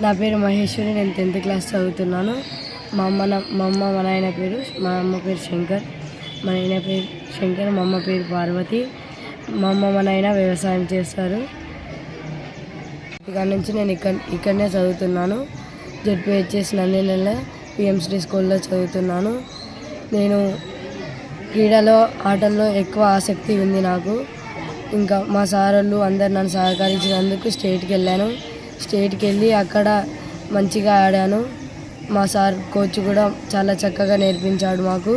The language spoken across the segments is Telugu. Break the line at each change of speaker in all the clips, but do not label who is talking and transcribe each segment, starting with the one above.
నా పేరు మహేశ్వరి నేను టెన్త్ క్లాస్ చదువుతున్నాను. మా అమ్మ నా- మా అమ్మ మా నాయన పేరు మా అమ్మ పేరు శంకర్. మా నాయన పేరు శంకర్ మా అమ్మ పేరు పార్వతి. మా అమ్మ మా నాయన వ్యవసాయం చేస్తారు. ఇక్కడ నుంచి నేను ఇక్కడ ఇక్కడనే చదువుతున్నాను. జడ్పిహెచ్ఎస్ నందినెల పిఎంశ్రీ స్కూల్లో చదువుతున్నాను. నేను క్రీడలో ఆటల్లో ఎక్కువ ఆసక్తి ఉంది నాకు. ఇంకా మా సారోళ్ళు అందరు నన్ను సహకరించినందుకు స్టేట్కి వెళ్ళాను. స్టేట్కి వెళ్ళి అక్కడ మంచిగా ఆడాను. మా సార్ కోచ్ కూడా చాలా చక్కగా నేర్పించాడు మాకు.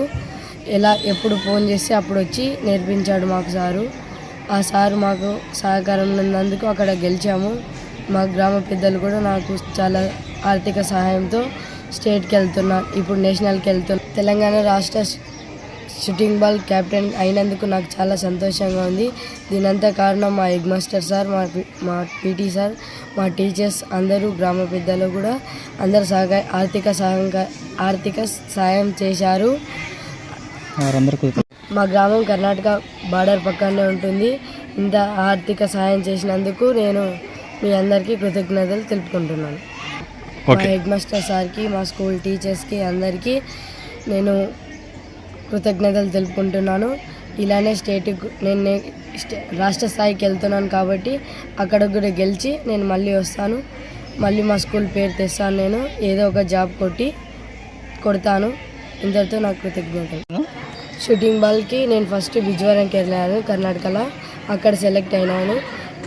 ఎలా ఎప్పుడు ఫోన్ చేస్తే అప్పుడు వచ్చి నేర్పించాడు మాకు సారు. ఆ సారు మాకు సహకారం ఉన్నందుకు అక్కడ గెలిచాము. మా గ్రామ పెద్దలు కూడా నాకు చాలా ఆర్థిక సహాయంతో స్టేట్కి వెళ్తున్నా ఇప్పుడు నేషనల్కి వెళ్తున్నా తెలంగాణ రాష్ట్ర షూటింగ్ బాల్ కెప్టెన్ అయినందుకు నాకు చాలా సంతోషంగా ఉంది. దీనంతా కారణం మా హెడ్ మాస్టర్ సార్ మా మా పీటీ సార్ మా టీచర్స్ అందరూ గ్రామ పెద్దలు కూడా అందరు సహక ఆర్థిక సహాయంగా ఆర్థిక సాయం చేశారు. మా గ్రామం కర్ణాటక బార్డర్ పక్కనే ఉంటుంది. ఇంత ఆర్థిక సహాయం చేసినందుకు నేను మీ అందరికీ కృతజ్ఞతలు తెలుపుకుంటున్నాను. మా హెడ్ మాస్టర్ సార్కి మా స్కూల్ టీచర్స్కి అందరికీ నేను కృతజ్ఞతలు తెలుపుకుంటున్నాను. ఇలానే స్టేట్ నేను రాష్ట్ర స్థాయికి వెళ్తున్నాను కాబట్టి అక్కడ కూడా గెలిచి నేను మళ్ళీ వస్తాను. మళ్ళీ మా స్కూల్ పేరు తెస్తాను నేను. ఏదో ఒక జాబ్ కొట్టి కొడతాను. ఇంతటితో నాకు కృతజ్ఞతలు. షూటింగ్ బాల్కి నేను ఫస్ట్ విజయవాడకి వెళ్ళాను కర్ణాటకలో. అక్కడ సెలెక్ట్ అయినాను.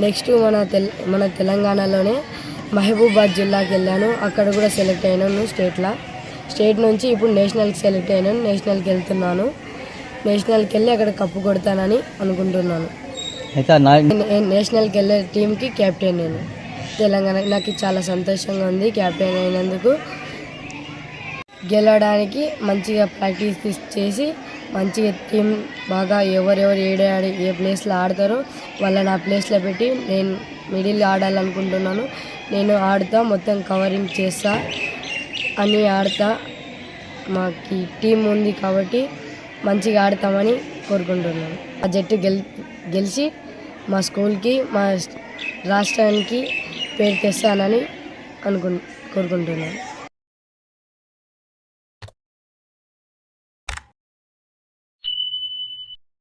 నెక్స్ట్ మన తెల్ మన తెలంగాణలోనే మహబూబాద్ జిల్లాకి వెళ్ళాను. అక్కడ కూడా సెలెక్ట్ అయినాను స్టేట్లో. స్టేట్ నుంచి ఇప్పుడు నేషనల్కి సెలెక్ట్ అయినాను నేషనల్కి వెళ్తున్నాను. నేషనల్కి వెళ్ళి అక్కడ కప్పు కొడతానని అనుకుంటున్నాను.
అయితే
నేషనల్కి వెళ్ళే టీంకి కెప్టెన్ నేను. తెలంగాణ నాకు చాలా సంతోషంగా ఉంది కెప్టెన్ అయినందుకు. గెలవడానికి మంచిగా ప్రాక్టీస్ చేసి మంచిగా టీం బాగా ఎవరెవరు ఏడే ఆడి ఏ ప్లేస్లో ఆడతారో వాళ్ళని ఆ ప్లేస్లో పెట్టి నేను మిడిల్ ఆడాలనుకుంటున్నాను. నేను ఆడుతా మొత్తం కవరింగ్ చేస్తా. అని ఆడతా. మాకు టీం ఉంది కాబట్టి మంచిగా ఆడతామని కోరుకుంటున్నాను ఆ జట్టు గెల్ గెలిచి మా స్కూల్కి మా రాష్ట్రానికి పేరు తెస్తానని అనుకు కోరుకుంటున్నాను